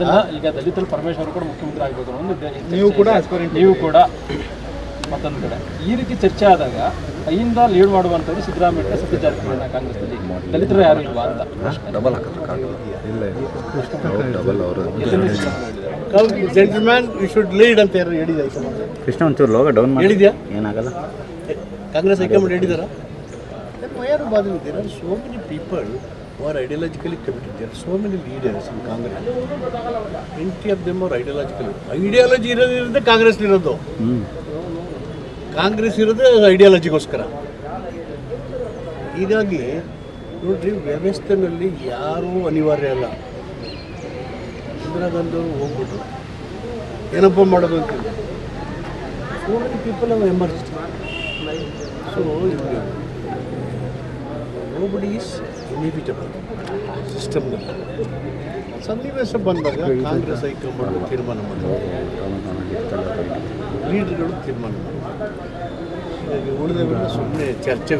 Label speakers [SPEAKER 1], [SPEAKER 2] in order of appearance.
[SPEAKER 1] ಅದನ್ನ ಈಗ ದಲಿತರು ಪರಮೇಶ್ವರ್ ಕೂಡ ಮುಖ್ಯಮಂತ್ರಿ ಆಗಬೇಕು ಅನ್ನೋ ಒಂದು
[SPEAKER 2] ನೀವು ಕೂಡ.
[SPEAKER 1] ನೀವು ಕೂಡ ಮತ್ತೊಂದು ಕಡೆ. ಈ ರೀತಿ ಚರ್ಚೆ ಆದಾಗ ಅಲ್ಲಿಂದ ಲೀಡ್ ಮಾಡುವಂಥದ್ದು ಸಿದ್ದರಾಮಯ್ಯ ಸತ್ಯ ಜಾರಕಿಹೊಳಿ ಕಾಂಗ್ರೆಸ್ನಲ್ಲಿ. ದಲಿತರು ಯಾರು ಇಲ್ವಾ ಅಂತ?
[SPEAKER 3] ಡಬಲ್ ಡಬಲ್ ಅವರು?
[SPEAKER 2] ಜೆಂಟಲ್ಮ್ಯಾನ್ ಯು ಶುಡ್ ಲೀಡ್ ಅಂತ ಯಾರು ಹೇಳಿದ ಹೈಕಮಾಂಡ್
[SPEAKER 3] ಕೃಷ್ಣ ಒಂಚೂರು ಲೋಗ ಡೌನ್ ಮಾಡಿ.
[SPEAKER 2] ಹೇಳಿದ್ಯಾ?
[SPEAKER 3] ಏನಾಗಲ್ಲ.
[SPEAKER 2] ಕಾಂಗ್ರೆಸ್ ಹೈಕಮಾಂಡ್ ಹೇಳಿದಾರ ಯಾರು ಬಾಧಿ so many people ideologically committed. There are so many leaders in Congress. Plenty of them are ideological. Ideology ಇರೋದ್ರಿಂದ ಕಾಂಗ್ರೆಸ್ ಇರೋದು ಕಾಂಗ್ರೆಸ್ ಇರೋದು ಐಡಿಯಾಲಜಿಗೋಸ್ಕರ ಹೀಗಾಗಿ ನೋಡ್ರಿ, ವ್ಯವಸ್ಥೆನಲ್ಲಿ ಯಾರೂ ಅನಿವಾರ್ಯ ಅಲ್ಲ ಇಂದಿರಾ ಗಾಂಧಿ ಅವರು ಏನಪ್ಪ ಮಾಡೋದು ಅಂತಿಲ್ಲ ಸೋ ಮೆನಿ ಪೀಪಲ್ ಅವ್ emerge so nobody is inevitable ಸಿಸ್ಟಮ್ನಲ್ಲಿ ಸನ್ನಿವೇಶ ಬಂದಾಗ ಕಾಂಗ್ರೆಸ್ ಹೈಕಮಾಂಡ್ ತೀರ್ಮಾನ ಮಾಡಿದ್ರು ಲೀಡರ್ಗಳು ತೀರ್ಮಾನ ಮಾಡಿದ್ರು ಹೀಗಾಗಿ ಉಳಿದವೆಲ್ಲ ಸುಮ್ಮನೆ ಚರ್ಚೆ ವಿಷಯ